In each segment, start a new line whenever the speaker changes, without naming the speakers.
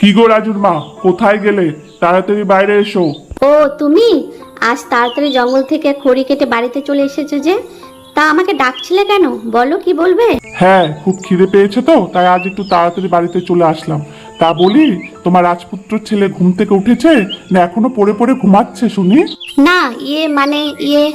কি গো রাজুর মা কোথায় গেলে? তাড়াতাড়ি বাইরে এসো।
ও তুমি? আজ তাড়াতাড়ি জঙ্গল থেকে খড়ি কেটে বাড়িতে চলে এসেছ যে? তা আমাকে ডাকছিলে কেন? বলো কি বলবে?
হ্যাঁ খুব খিদে পেয়েছে তো তাই আজ একটু তাড়াতাড়ি বাড়িতে চলে আসলাম। তা বলি তোমার রাজপুত্র ছেলে ঘুম থেকে উঠেছে? না এখনও পড়ে পড়ে ঘুমাচ্ছে শুনি?
না ইয়ে মানে ইয়ে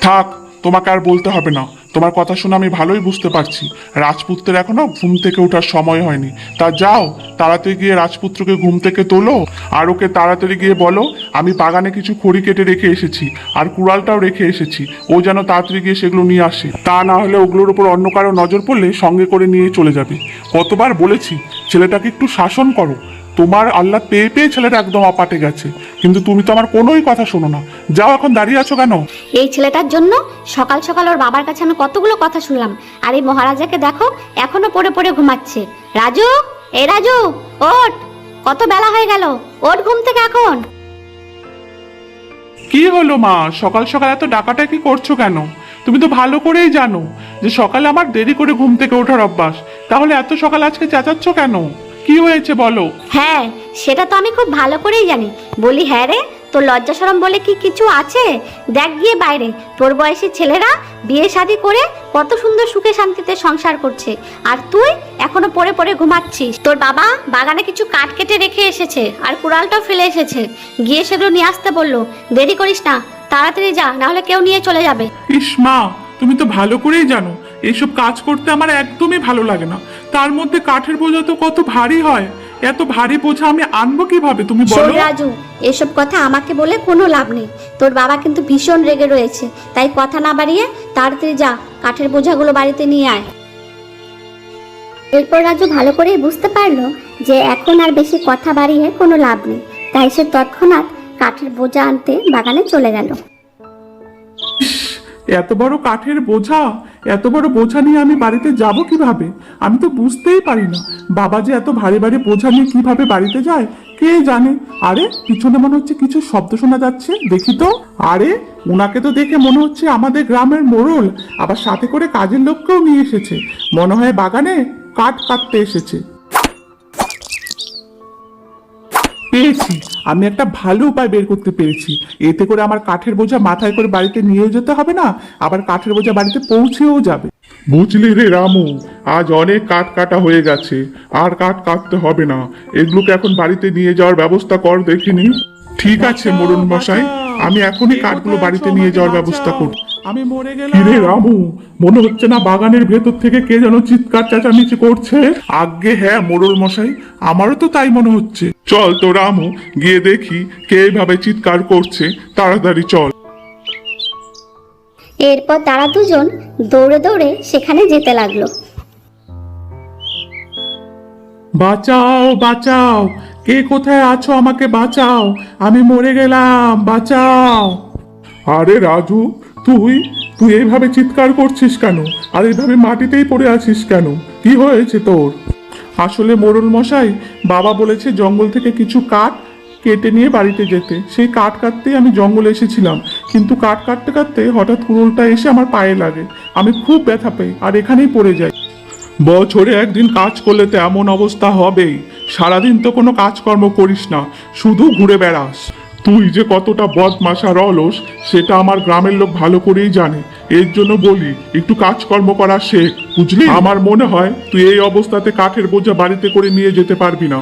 থাক তোমাকে আর বলতে হবে না। তোমার কথা শুনে আমি ভালোই বুঝতে পারছি। রাজপুত্রের এখনও ঘুম থেকে ওঠার সময় হয়নি। তা যাও, তাড়াতাড়ি গিয়ে রাজপুত্রকে ঘুম থেকে তোলো, আর ওকে তাড়াতাড়ি গিয়ে বলো, আমি বাগানে কিছু খড়ি কেটে রেখে এসেছি, আর কুড়ালটাও রেখে এসেছি, ও যেন তাড়াতাড়ি গিয়ে সেগুলো নিয়ে আসে। তা না হলে ওগুলোর উপর অন্য কারও নজর পড়লে সঙ্গে করে নিয়ে চলে যাবে। কতবার বলেছি, ছেলেটাকে একটু শাসন করো তোমার আল্লাহ পেয়ে পেয়ে ছেলেটা একদম অপাটে গেছে। কিন্তু তুমি তো আমার কোনোই কথা শোনো না। যাও এখন দাঁড়িয়ে আছো কেন?
এই ছেলেটার জন্য সকাল সকাল ওর বাবার কাছে আমি কতগুলো কথা শুনলাম। আর এই মহারাজাকে দেখো এখনও পড়ে পড়ে ঘুমাচ্ছে। রাজু এ রাজু ওঠ। কত বেলা হয়ে গেল। ওঠ ঘুম থেকে এখন।
কি হলো মা? সকাল সকাল এত ডাকাটা কি করছ কেন? তুমি তো ভালো করেই জানো যে সকালে আমার দেরি করে ঘুম থেকে ওঠার অভ্যাস। তাহলে এত সকাল আজকে চেঁচাচ্ছ কেন? কি হয়েছে বলো?
হ্যাঁ সেটা তো আমি খুব ভালো করেই জানি। বলি হ্যাঁ রে তোর লজ্জা সরম বলে কি কিছু আছে? দেখ গিয়ে বাইরে। তোর বয়সী ছেলেরা বিয়ে শাদি করে কত সুন্দর সুখে শান্তিতে সংসার করছে। আর তুই এখনও পরে পরে ঘুমাচ্ছিস। তোর বাবা বাগানে কিছু কাঠ কেটে রেখে এসেছে আর কুড়ালটাও ফেলে এসেছে। গিয়ে সেগুলো নিয়ে আসতে বলল দেরি করিস না তাড়াতাড়ি যা নাহলে কেউ নিয়ে চলে যাবে।
ইস মা তুমি তো ভালো করেই জানো এইসব কাজ করতে আমার একদমই ভালো লাগে না। তার মধ্যে কাঠের বোঝা তো কত ভারী হয়। এত ভারী বোঝা আমি আনব কীভাবে তুমি
শোন
বলো
রাজু এসব কথা আমাকে বলে কোনো লাভ নেই। তোর বাবা কিন্তু ভীষণ রেগে রয়েছে। তাই কথা না বাড়িয়ে তাড়াতাড়ি যা কাঠের বোঝাগুলো বাড়িতে নিয়ে আয়। এরপর রাজু ভালো করেই বুঝতে পারল যে এখন আর বেশি কথা বাড়িয়ে কোনো লাভ নেই। তাই সে তৎক্ষণাৎ কাঠের বোঝা আনতে বাগানে চলে গেল।
এত বড় কাঠের বোঝা, এত বড় বোঝা নিয়ে আমি বাড়িতে যাব কীভাবে? আমি তো বুঝতেই পারি না। বাবা যে এত ভারী ভারী বোঝা নিয়ে কীভাবে বাড়িতে যায়, কে জানে? আরে, পিছনে মনে হচ্ছে কিছু শব্দ শোনা যাচ্ছে, দেখি তো। আরে ওনাকে তো দেখে মনে হচ্ছে আমাদের গ্রামের মোড়ল, আবার সাথে করে কাজের লোককেও নিয়ে এসেছে। মনে হয় বাগানে কাঠ কাটতে এসেছে। পেয়েছি। আমি একটা ভালো উপায় বের করতে পেরেছি। এতে করে আমার কাঠের বোঝা মাথায় করে বাড়িতে নিয়ে যেতে হবে না আবার কাঠের বোঝা বাড়িতে পৌঁছেও যাবে। বুঝলি রে রামু আজ অনেক কাঠ কাটা হয়ে গেছে আর কাঠ কাটতে হবে না। এগুলোকে এখন বাড়িতে নিয়ে যাওয়ার ব্যবস্থা কর দেখিনি। ঠিক আছে মোরন মশাই আমি এখনই কাঠগুলো বাড়িতে নিয়ে যাওয়ার ব্যবস্থা করব
আমি মরে গেলাম।
কিরে রামু মনে হচ্ছে না বাগানের ভেতর থেকে কে যেন চিৎকার চেঁচামেচি করছে? আগে হ্যাঁ মোড়ল মশাই আমারও তো তাই মনে হচ্ছে। চল তো রামু গিয়ে দেখি কে এইভাবে চিৎকার করছে। তাড়াতাড়ি চল।
এরপর তারা দুজন দৌড়ে দৌড়ে সেখানে যেতে লাগল।
বাঁচাও বাঁচাও কে কোথায় আছো আমাকে বাঁচাও আমি মরে গেলাম বাঁচাও। আরে রাজু তুই তুই এইভাবে চিৎকার করছিস কেন? আর এইভাবে মাটিতেই পড়ে আছিস কেন? কি হয়েছে তোর? আসলে মোরল মশাই, বাবা বলেছে জঙ্গল থেকে কিছু কাঠ কেটে নিয়ে বাড়িতে যেতে। সেই কাঠ কাটতেই আমি জঙ্গলে এসেছিলাম। কিন্তু কাঠ কাটতে কাটতে হঠাৎ কুড়োলটা এসে আমার পায়ে লাগে। আমি খুব ব্যথা পাই আর এখানেই পড়ে যাই। বছরে একদিন কাজ করলে তো এমন অবস্থা হবেই। সারাদিন তো কোনো কাজকর্ম করিস না। শুধু ঘুরে বেড়াস। তুই যে কতটা বদমাস আর অলস সেটা আমার গ্রামের লোক ভালো করেই জানে। এর জন্য বলি একটু কাজকর্ম করা শেখ বুঝলি? আমার মনে হয় তুই এই অবস্থাতে কাঠের বোঝা বাড়িতে করে নিয়ে যেতে পারবি না।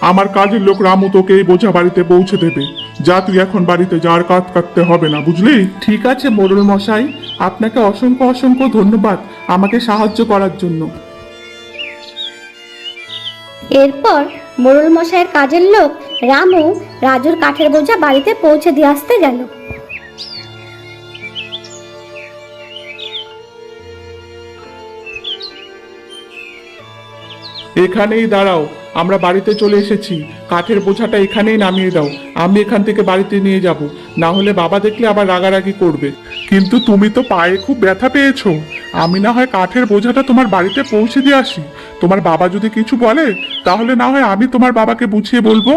আমার কাজের লোক রামু তোকে এই বোঝা বাড়িতে পৌঁছে দেবে। যা তুই এখন বাড়িতে যার কাজ কাটতে হবে না বুঝলি? ঠিক আছে মোরল মশাই। আপনাকে অসংখ্য অসংখ্য ধন্যবাদ আমাকে সাহায্য করার জন্য।
এরপর মোড়ল মশাইয়ের কাজের লোক রামু রাজুর কাঠের বোঝা বাড়িতে পৌঁছে দিয়ে আসতে গেল।
এখানেই দাঁড়াও, আমরা বাড়িতে চলে এসেছি। কাঠের বোঝাটা এখানেই নামিয়ে দাও, আমি এখান থেকে বাড়িতে নিয়ে যাব। না হলে বাবা দেখলে আবার রাগারাগি করবে। কিন্তু তুমি তো পায়ে খুব ব্যথা পেয়েছ। আমি না হয় কাঠের বোঝাটা তোমার বাড়িতে পৌঁছে দিয়ে আসি। তোমার বাবা যদি কিছু বলে, তাহলে না হয় আমি তোমার বাবাকে বুঝিয়ে বলব।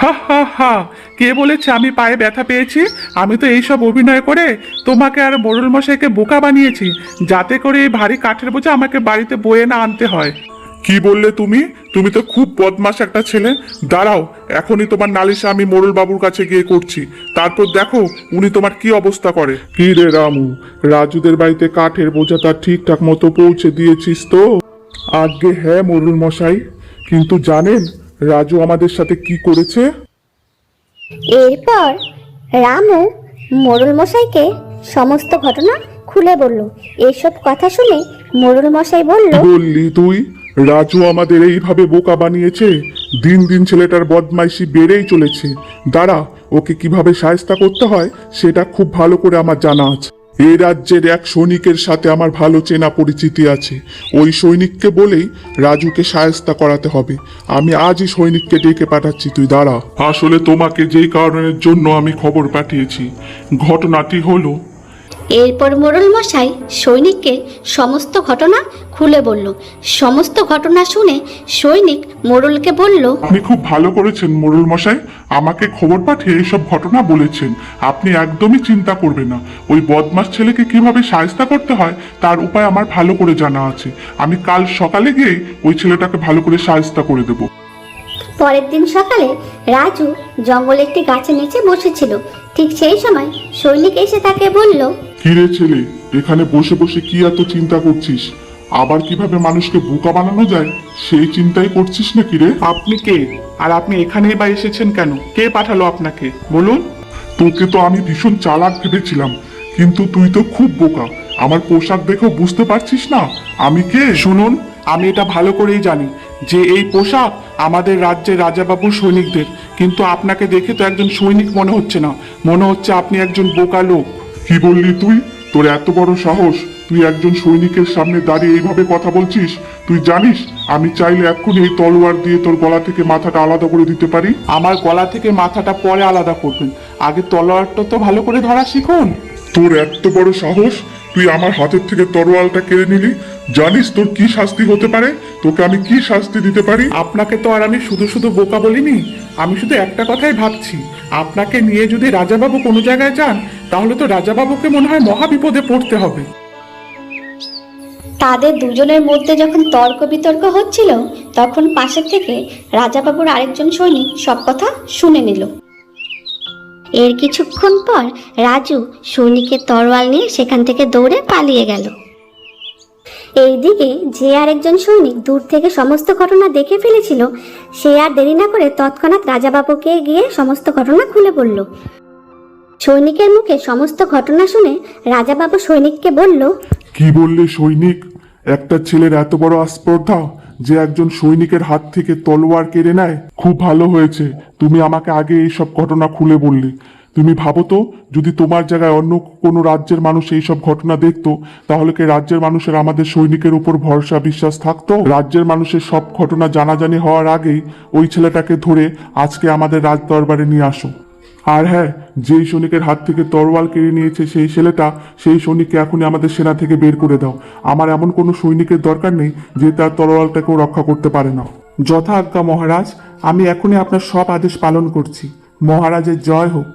হা হা হা, কে বলেছে আমি পায়ে ব্যথা পেয়েছি? আমি তো এইসব অভিনয় করে তোমাকে আর মোড়ল মশাইকে বোকা বানিয়েছি, যাতে করে এই ভারী কাঠের বোঝা আমাকে বাড়িতে বয়ে না আনতে হয়। কি বললে তুমি? তুমি তো খুব বদমাস একটা ছেলে। দাঁড়াও, এখনই তোমার নালিশা আমি মোড়ল বাবুর কাছে গিয়ে করছি। তারপর দেখো উনি তোমার কি অবস্থা করে। কি রে রামু, রাজুদের বাড়িতে কাঠের বোঝা তার ঠিকঠাক মতো পৌঁছে দিয়েছিস তো? আগে হ্যাঁ মোড়ল মশাই। কিন্তু জানেন রাজু আমাদের সাথে কি করেছে?
এরপর রামু মোড়ল মশাইকে সমস্ত ঘটনা খুলে বলল। এসব কথা শুনে মোড়ল মশাই বলল
বললি তুই রাজু আমাদের এইভাবে বোকা বানিয়েছে? দিন দিন ছেলেটার বদমাইশি বেড়েই চলেছে। দাঁড়া ওকে কীভাবে সায়স্তা করতে হয় সেটা খুব ভালো করে আমার জানা আছে। এই রাজ্যের এক সৈনিকের সাথে আমার ভালো চেনা পরিচিতি আছে। ওই সৈনিককে বলেই রাজুকে সায়স্তা করাতে হবে। আমি আজই সৈনিককে ডেকে পাঠাচ্ছি, তুই দাঁড়া। আসলে তোমাকে যেই কারণের জন্য আমি খবর পাঠিয়েছি, ঘটনাটি হলো
এরপর মোড়ল মশাই সৈনিককে সমস্ত ঘটনা খুলে বলল। সমস্ত ঘটনা শুনে সৈনিক মোড়লকে বলল,
আপনি খুব ভালো করেছেন মোরুল মশাই। আমাকে খবর পাঠিয়ে এইসব ঘটনা বলেছেন। আপনি একদমই চিন্তা করবেন না। ওই বদমাস ছেলেকে কীভাবে সায়স্তা করতে হয়, তার উপায় আমার ভালো করে জানা আছে। আমি কাল সকালে গিয়ে ওই ছেলেটাকে ভালো করে সায়স্তা করে দেব।
পরের দিন সকালে রাজু জঙ্গলে একটি গাছের নিচে বসেছিল। ঠিক সেই সময় সৈনিক এসে তাকে বলল
কিরে ছেলে এখানে বসে বসে কি এত চিন্তা করছিস? আবার কীভাবে মানুষকে বোকা বানানো যায়? সেই চিন্তাই করছিস না কিরে
আপনি কে? আর আপনি এখানেই বা এসেছেন কেন? কে পাঠালো আপনাকে? বলুন?
তোকে তো আমি ভীষণ চালাক ভেবেছিলাম কিন্তু তুই তো খুব বোকা। আমার পোশাক দেখেও বুঝতে পারছিস না আমি কে?
শুনুন আমি এটা ভালো করেই জানি। যে এই পোশাক আমাদের রাজ্যের রাজাবাবুর সৈনিকদের কিন্তু আপনাকে দেখে তো একজন সৈনিক মনে হচ্ছে না। মনে হচ্ছে আপনি একজন বোকা লোক।
কি বললি তুই? তোর এত বড় সাহস তুই একজন সৈনিকের সামনে দাঁড়িয়ে এইভাবে কথা বলছিস? তুই জানিস আমি চাইলে এক্ষুনি এই তলোয়ার দিয়ে তোর গলা থেকে মাথাটা আলাদা করে দিতে পারি?
আমার গলা থেকে মাথাটা পরে আলাদা করবেন। আগে তলোয়ারটা তো ভালো করে ধরা শিখুন।
তোর এত বড় সাহস তুই আমার হাতের থেকে তরোয়ালটা কেড়ে নিলি? জানিস তোর কি শাস্তি হতে পারে? তোকে আমি কি শাস্তি দিতে পারি?
আপনাকে তো আর আমি শুধু শুধু বোকা বলিনি। আমি শুধু একটা কথাই ভাবছি। আপনাকে নিয়ে যদি রাজাবাবু কোনো জায়গায় যান তাহলে তো রাজাবাবুকে মনে হয় মহা বিপদে পড়তে হবে।
তাদের দুজনের মধ্যে যখন তর্ক বিতর্ক হচ্ছিল তখন পাশের থেকে রাজাবাবুর আরেকজন সৈনিক সব কথা শুনে নিল। এর কিছুক্ষণ পর রাজু সৈনিকের তরোয়াল নিয়ে সেখান থেকে দৌড়ে পালিয়ে গেল। এইদিকে যে আর একজন সৈনিক দূর থেকে সমস্ত ঘটনা দেখে ফেলেছিল, সে আর দেরি না করে তৎক্ষণাৎ রাজাবাবুকে গিয়ে সমস্ত ঘটনা খুলে বলল। সৈনিকের মুখে সমস্ত ঘটনা শুনে রাজাবাবু সৈনিককে বলল,
কি বললে সৈনিক? একটা ছেলের এত বড় আস্পর্ধা যে একজন সৈনিকের হাত থেকে তলোয়ার কেড়ে নেয়, খুব ভালো হয়েছে। তুমি আমাকে আগে এই সব ঘটনা খুলে বললে। তুমি ভাবো তো, যদি তোমার জায়গায় অন্য কোনো রাজ্যের মানুষ এই সব ঘটনা দেখতো, তাহলে কি রাজ্যের মানুষের আমাদের সৈনিকের উপর ভরসা বিশ্বাস থাকতো? রাজ্যের মানুষের সব ঘটনা জানাজানি হওয়ার আগেই ওই ছেলেটাকে ধরে আজকে আমাদের রাজ দরবারে নিয়ে আসো। আর হ্যাঁ যেই সৈনিকের হাত থেকে তরোয়াল কেড়ে নিয়েছে সেই ছেলেটা, সেই সৈনিককে এখনই আমাদের সেনা থেকে বের করে দাও। আমার এমন কোনো সৈনিকের দরকার নেই যে তার তরোয়ালটাকেও রক্ষা করতে পারে না।
যথা আজ্ঞা মহারাজ, আমি এখনই আপনার সব আদেশ পালন করছি। মহারাজের জয় হোক।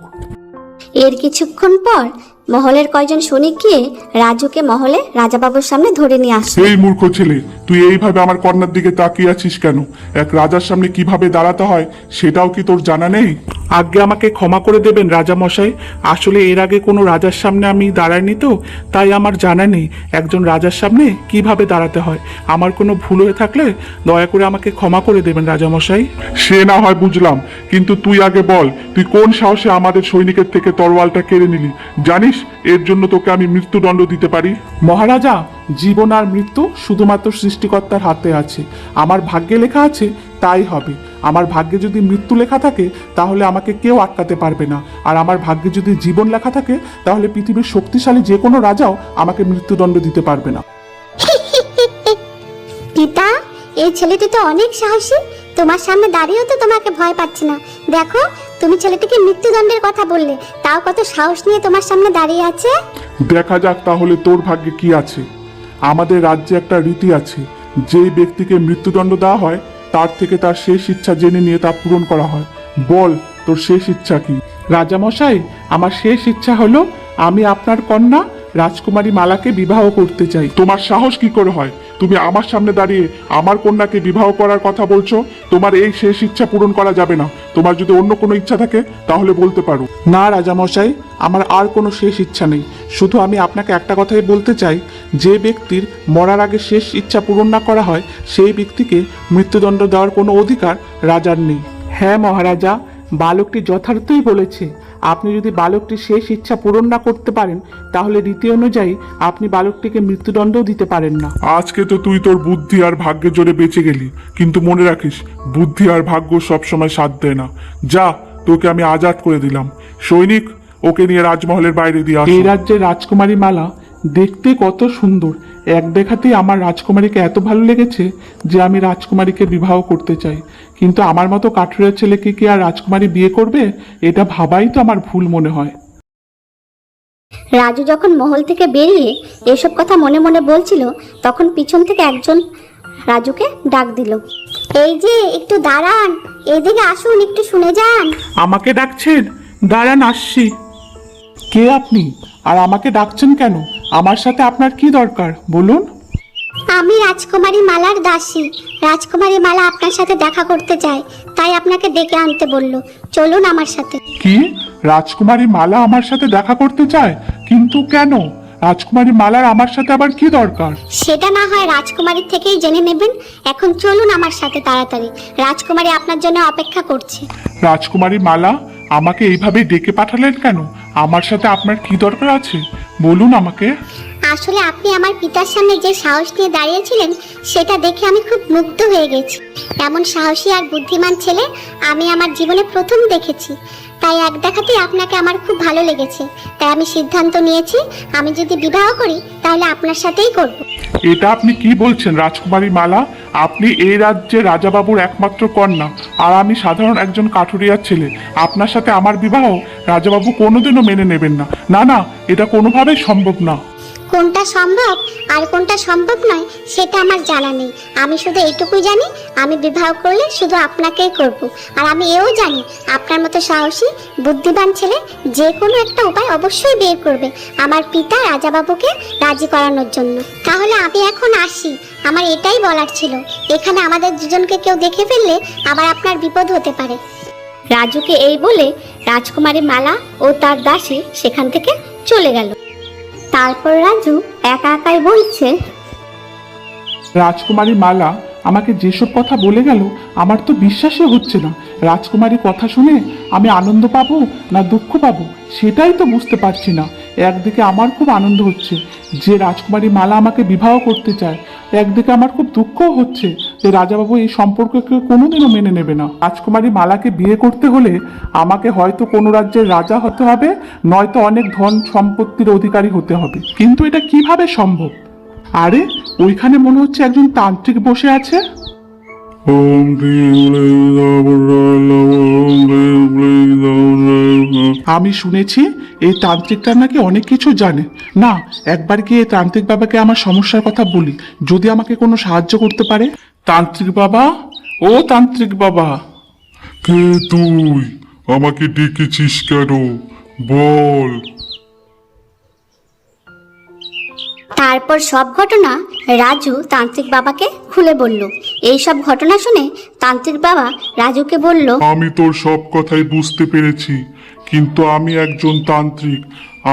এর কিছুক্ষণ পর মহলের কয়জন সৈনিক গিয়ে রাজুকে মহলে রাজাবাবুর সামনে ধরে নিয়ে আসে
এই মূর্খ ছেলে তুই এইভাবে আমার কন্যার দিকে তাকিয়ে আছিস কেন? এক রাজার সামনে কীভাবে দাঁড়াতে হয় সেটাও কি তোর জানা নেই?
আগে আমাকে ক্ষমা করে দেবেন রাজা মশাই আসলে এর আগে কোনো রাজার সামনে আমি দাঁড়াইনি তো তাই আমার জানা নেই একজন রাজার সামনে কীভাবে দাঁড়াতে হয়। আমার কোনো ভুল হয়ে থাকলে দয়া করে আমাকে ক্ষমা করে দেবেন রাজা মশাই
সে না হয় বুঝলাম কিন্তু তুই আগে বল তুই কোন সাহসে আমাদের সৈনিকের থেকে তরোয়ালটা কেড়ে নিলি? জানিস এর জন্য তোকে আমি মৃত্যুদণ্ড দিতে পারি।
মহারাজা জীবন আর মৃত্যু শুধুমাত্র সৃষ্টিকর্তার হাতে আছে। আমার ভাগ্যে লেখা আছে তাই হবে। আমার ভাগ্যে যদি মৃত্যু লেখা থাকে তাহলে আমাকে কেউ আটকাতে পারবে না। আর আমার ভাগ্যে যদি জীবন লেখা থাকে তাহলে পৃথিবীর শক্তিশালী যে কোনো রাজাও আমাকে মৃত্যুদণ্ড দিতে পারবে না।
পিতা এই ছেলেটি তো অনেক সাহসী। তোমার সামনে দাঁড়িয়েও তো তোমাকে ভয় পাচ্ছে না। দেখো তুমি ছেলেটিকে মৃত্যুদণ্ডের কথা বললে তাও কত সাহস নিয়ে তোমার সামনে দাঁড়িয়ে আছে?
দেখা যাক তাহলে তোর ভাগ্যে কি আছে। আমাদের রাজ্যে একটা রীতি আছে যেই ব্যক্তিকে মৃত্যুদণ্ড দেওয়া হয় তার থেকে তার শেষ ইচ্ছা জেনে নিয়ে তা পূরণ করা হয়। বল তোর শেষ ইচ্ছা কি?
রাজামশাই আমার শেষ ইচ্ছা হলো আমি আপনার কন্যা রাজকুমারী মালাকে বিবাহ করতে চাই।
তোমার সাহস কি করে হয়?
তুমি আমার সামনে দাঁড়িয়ে আমার কন্যাকে বিবাহ করার কথা বলছো? তোমার এই শেষ ইচ্ছা পূরণ করা যাবে না। তোমার যদি অন্য কোনো ইচ্ছা থাকে, তাহলে বলতে পারো। না, রাজামশাই, আমার আর কোনো শেষ ইচ্ছা নেই। শুধু আমি আপনাকে একটা কথাই বলতে চাই। যে ব্যক্তির মরার আগে শেষ ইচ্ছা পূরণ না করা হয়, সেই ব্যক্তিকে মৃত্যুদণ্ড দেওয়ার কোনো অধিকার রাজার নেই। হ্যাঁ মহারাজা, বালকটি যথার্থই বলেছে। আপনি যদি বালকটির শেষ ইচ্ছা পূরণ না করতে পারেন তাহলে রীতি অনুযায়ী আপনি বালকটিকে মৃত্যুদণ্ডও দিতে পারেন না। আজকে তো তুই তোর বুদ্ধি আর ভাগ্যের জোরে বেঁচে গেলি। কিন্তু মনে রাখিস বুদ্ধি আর ভাগ্য সবসময় সাথ দেয় না। যা তোকে আমি আজাদ করে দিলাম। সৈনিক ওকে নিয়ে রাজমহলের বাইরে দিয়ে এই রাজ্যের রাজকুমারী মালা দেখতে কত সুন্দর। এক দেখাতেই আমার রাজকুমারীকে এত ভালো লেগেছে যে আমি রাজকুমারীকে বিবাহ করতে চাই। কিন্তু আমার মতো কাঠুরের ছেলেকে কি আর রাজকুমারী বিয়ে করবে? এটা ভাবাই তো আমার ভুল মনে হয়।
রাজু যখন মহল থেকে বেরিয়ে এসব কথা মনে মনে বলছিল তখন পিছন থেকে একজন রাজুকে ডাক দিল। এই যে একটু দাঁড়ান এদিকে আসুন একটু শুনে যান।
আমাকে ডাকছেন? দাঁড়ান আসছি। কে আপনি? আর আমাকে ডাকছেন কেন? আমার সাথে আপনার কি দরকার? বলুন।
আমি রাজকুমারী মালার দাসী। রাজকুমারী মালা আপনার সাথে দেখা করতে চায় তাই আপনাকে ডেকে আনতে বলল। চলুন আমার সাথে।
কি? রাজকুমারী মালা আমার সাথে দেখা করতে চায়? কিন্তু কেন? রাজকুমারী মালার আমার সাথে আবার কি দরকার?
সেটা না হয় রাজকুমারীর থেকেই জেনে নেবেন। এখন চলুন আমার সাথে তাড়াতাড়ি। রাজকুমারী আপনার জন্য অপেক্ষা করছে।
রাজকুমারী মালা আমাকে এইভাবে ডেকে পাঠালেন কেন? আমার সাথে আপনার কি দরকার আছে? বলুন আমাকে।
আসলে আপনি আমার পিতার সামনে যে সাহস নিয়ে দাঁড়িয়েছিলেন, সেটা দেখে আমি খুব মুগ্ধ হয়ে গেছি। এমন সাহসী আর বুদ্ধিমান ছেলে আমি আমার জীবনে প্রথম দেখেছি। তাই এক দেখাতেই আপনাকে আমার খুব ভালো লেগেছে। তাই আমি সিদ্ধান্ত নিয়েছি, আমি যদি বিবাহ করি, তাহলে আপনার সাথেই করব।
এটা আপনি কি বলছেন রাজকুমারী মালা? আপনি এই রাজ্যে রাজাবাবুর একমাত্র কন্যা, আর আমি সাধারণ একজন কাঠুরিয়ার ছেলে। আপনার সাথে আমার বিবাহ রাজাবাবু কোনোদিনও মেনে নেবেন না। না না, এটা কোনোভাবেই সম্ভব না।
কোনটা সম্ভব আর কোনটা সম্ভব নয়, সেটা আমার জানা নেই। আমি শুধু এইটুকুই জানি, আমি বিবাহ করলে শুধু আপনাকেই করব। আর আমি এও জানি, আপনার মতো সাহসী, বুদ্ধিমান ছেলে যে কোনো একটা উপায় অবশ্যই বের করবে আমার পিতা রাজাবাবুকে রাজি করানোর জন্য। তাহলে আমি এখন আসি, আমার এটাই বলার ছিল। এখানে আমাদের দুজনকে কেউ দেখে ফেললে আবার আপনার বিপদ হতে পারে। রাজুকে এই বলে রাজকুমারী মালা ও তার দাসী সেখান থেকে চলে গেল। তারপর রাজু একা একাই বলছে
রাজকুমারী মালা আমাকে যেসব কথা বলে গেল, আমার তো বিশ্বাসই হচ্ছে না। রাজকুমারী কথা শুনে আমি আনন্দ পাবো না দুঃখ পাবো, সেটাই তো বুঝতে পারছি না। একদিকে আমার খুব আনন্দ হচ্ছে যে রাজকুমারী মালা আমাকে বিবাহ করতে চায় একদিকে আমার খুব দুঃখ হচ্ছে যে রাজাবাবু এই সম্পর্ককে কোনোদিনও মেনে নেবে না রাজকুমারী মালাকে বিয়ে করতে হলে আমাকে হয়তো কোনো রাজ্যের রাজা হতে হবে নয়তো অনেক ধন সম্পত্তির অধিকারী হতে হবে কিন্তু এটা কীভাবে সম্ভব আরে ওইখানে মনে হচ্ছে একজন তান্ত্রিক বসে আছে। আমি শুনেছি এই তান্ত্রিকটা নাকি অনেক কিছু জানে। না একবার গিয়ে এই তান্ত্রিক বাবাকে আমার সমস্যার কথা বলি যদি আমাকে কোনো সাহায্য করতে পারে। তান্ত্রিক বাবা? ও তান্ত্রিক বাবা।
কে তুই? আমাকে ডেকেছিস কেন? বল।
তারপর সব ঘটনা রাজু তান্ত্রিক বাবাকে খুলে বলল। এই সব ঘটনা শুনে তান্ত্রিক বাবা রাজুকে বলল
আমি তোর সব কথাই বুঝতে পেরেছি। কিন্তু আমি একজন তান্ত্রিক।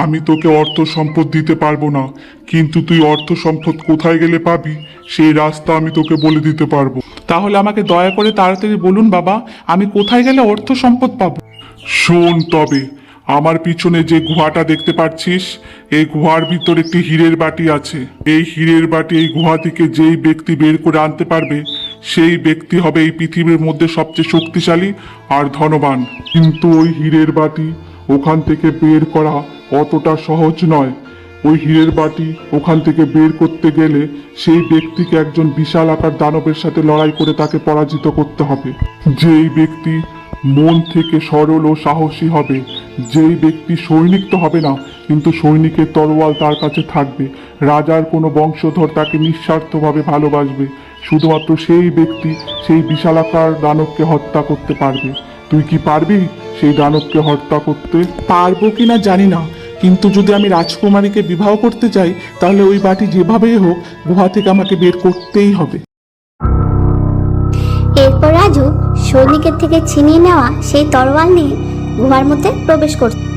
আমি তোকে অর্থ সম্পদ দিতে পারব না। কিন্তু তুই অর্থ সম্পদ কোথায় গেলে পাবি সেই রাস্তা আমি তোকে বলে দিতে পারব।
তাহলে আমাকে দয়া করে তাড়াতাড়ি বলুন বাবা আমি কোথায় গেলে অর্থ সম্পদ পাবো?
শোন তবে আমার পিছনে যে গুহাটা দেখতে পাচ্ছিস এই গুহার ভিতর একটি হীরের বাটি আছে। এই হীরের বাটি এই গুহা থেকে যেই ব্যক্তি বের করে আনতে পারবে সেই ব্যক্তি হবে এই পৃথিবীর মধ্যে সবচেয়ে শক্তিশালী আর ধনবান। কিন্তু ওই হীরের বাটি ওখান থেকে বের করা অতটা সহজ নয়। ওই হীরের বাটি ওখান থেকে বের করতে গেলে সেই ব্যক্তিকে একজন বিশাল আকার দানবের সাথে লড়াই করে তাকে পরাজিত করতে হবে। যেই ব্যক্তি মন থেকে সরল ও সাহসী হবে, যেই ব্যক্তি সৈনিক তো হবে না, কিন্তু সৈনিকের তরোয়াল তার কাছে থাকবে। রাজার কোনো বংশধর তাকে নিঃস্বার্থভাবে ভালোবাসবে। শুধুমাত্র সেই ব্যক্তি সেই বিশালাকার দানবকে হত্যা করতে পারবে। তুই কি পারবি সেই দানবকে হত্যা করতে?
পারব কিনা জানি না। কিন্তু যদি আমি রাজকুমারীকে বিবাহ করতে চাই তাহলে ওই বাটি যেভাবেই হোক গুহা থেকে আমাকে বের করতেই হবে।
এরপর রাজু সৈনিকের থেকে ছিনিয়ে নেওয়া সেই তরোয়াল নিয়ে গুহার মধ্যে প্রবেশ করত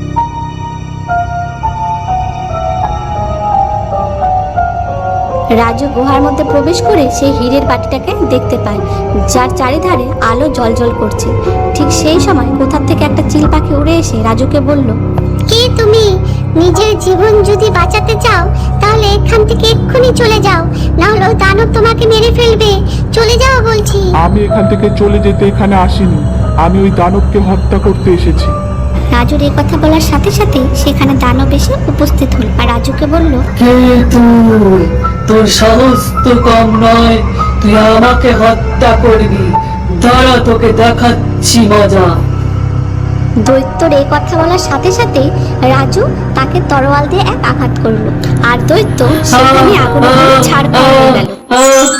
রাজু গুহার মধ্যে প্রবেশ করে সেই হীরের বাটিটাকে দেখতে পায় যার চারিধারে আলো জলজল করছে। ঠিক সেই সময় কোথার থেকে একটা চিল পাখি উড়ে এসে রাজুকে বলল
কে তুমি? নিজের জীবন যদি বাঁচাতে চাও তাহলে এখান থেকে এক্ষুনি চলে যাও। না হলে দানব তোমাকে মেরে ফেলবে। চলে যাও বলছি।
আমি এখান থেকে চলে যেতে এখানে আসিনি। আমি ওই দানবকে হত্যা করতে এসেছি।
রাজুর এই কথা বলার সাথে সাথে সেখানে দানব এসে উপস্থিত হল। আর রাজুকে বলল
কে তুই তোর সাহস তো কম নয় তুই আমাকে হত্যা করবি। দাঁড়া তোকে দেখাচ্ছি মজা।
দৈত্যর এই কথা বলার সাথে সাথে রাজু তাকে তরোয়াল দিয়ে এক আঘাত করল। আর দৈত্য সেখানে আগুনে পুড়ে ছাড়খাড় হয়ে গেল।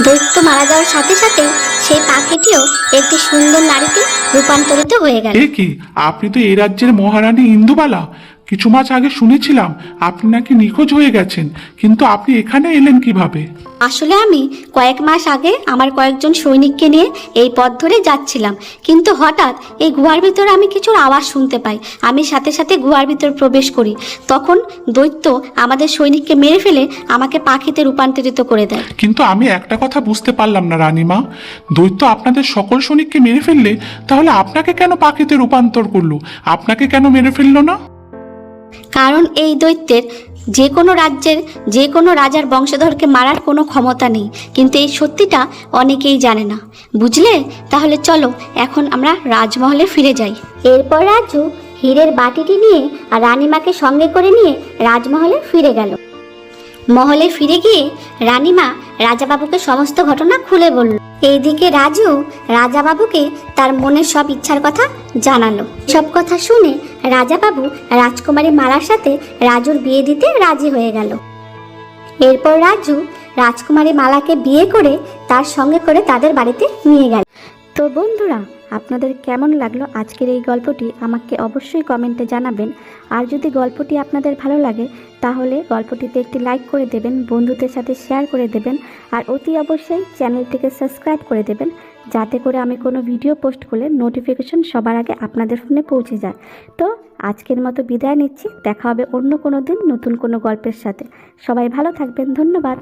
দৈত্য মারা যাওয়ার সাথে সাথে সেই পাখিটিও একটি সুন্দর নারীতে রূপান্তরিত হয়ে গেল।
এ কি? আপনি তো এই রাজ্যের মহারানী ইন্দুবালা। কিছু মাস আগে শুনেছিলাম আপনি নাকি নিখোঁজ হয়ে গেছেন কিন্তু আপনি এখানে এলেন কীভাবে?
আসলে আমি কয়েক মাস আগে আমার কয়েকজন সৈনিককে নিয়ে এই পথ ধরে যাচ্ছিলাম কিন্তু হঠাৎ এই গুহার ভিতরে আমি কিছুর আওয়াজ শুনতে পাই। আমি সাথে সাথে গুহার ভিতর প্রবেশ করি। তখন দৈত্য আমাদের সৈনিককে মেরে ফেলে আমাকে পাখিতে রূপান্তরিত করে দেয়।
কিন্তু আমি একটা কথা বুঝতে পারলাম না রানীমা। দৈত্য আপনাদের সকল সৈনিককে মেরে ফেললে তাহলে আপনাকে কেন পাখিতে রূপান্তর করল? আপনাকে কেন মেরে ফেলল না?
কারণ এই দৈত্যের যে কোনো রাজ্যের যে কোনো রাজার বংশধরকে মারার কোনো ক্ষমতা নেই। কিন্তু এই সত্যিটা অনেকেই জানে না। বুঝলে? তাহলে চলো, এখন আমরা রাজমহলে ফিরে যাই। এরপর রাজু হীরের বাটিটি নিয়ে আর রানীমাকে সঙ্গে করে নিয়ে রাজমহলে ফিরে গেল। মহলে ফিরে গিয়ে রানীমা রাজাবাবুকে সমস্ত ঘটনা খুলে বলল। এইদিকে রাজু রাজাবাবুকে তার মনের সব ইচ্ছার কথা জানালো। সব কথা শুনে রাজাবাবু রাজকুমারী মালার সাথে রাজুর বিয়ে দিতে রাজি হয়ে গেল। এরপর রাজু রাজকুমারী মালাকে বিয়ে করে তার সঙ্গে করে তাদের বাড়িতে নিয়ে গেল। তো বন্ধুরা, আপনাদের কেমন লাগল আজকের এই গল্পটি আমাকে অবশ্যই কমেন্টে জানাবেন। আর যদি গল্পটি আপনাদের ভালো লাগে তাহলে গল্পটিতে একটি লাইক করে দেবেন, বন্ধুদের সাথে শেয়ার করে দেবেন, আর অতি অবশ্যই চ্যানেলটিকে সাবস্ক্রাইব করে দেবেন, যাতে করে আমি কোনো ভিডিও পোস্ট করলে নোটিফিকেশন সবার আগে আপনাদের ফোনে পৌঁছে যায়। তো আজকের মতো বিদায় নিচ্ছি, দেখা হবে অন্য কোনো দিন নতুন কোনো গল্পের সাথে। সবাই ভালো থাকবেন, ধন্যবাদ।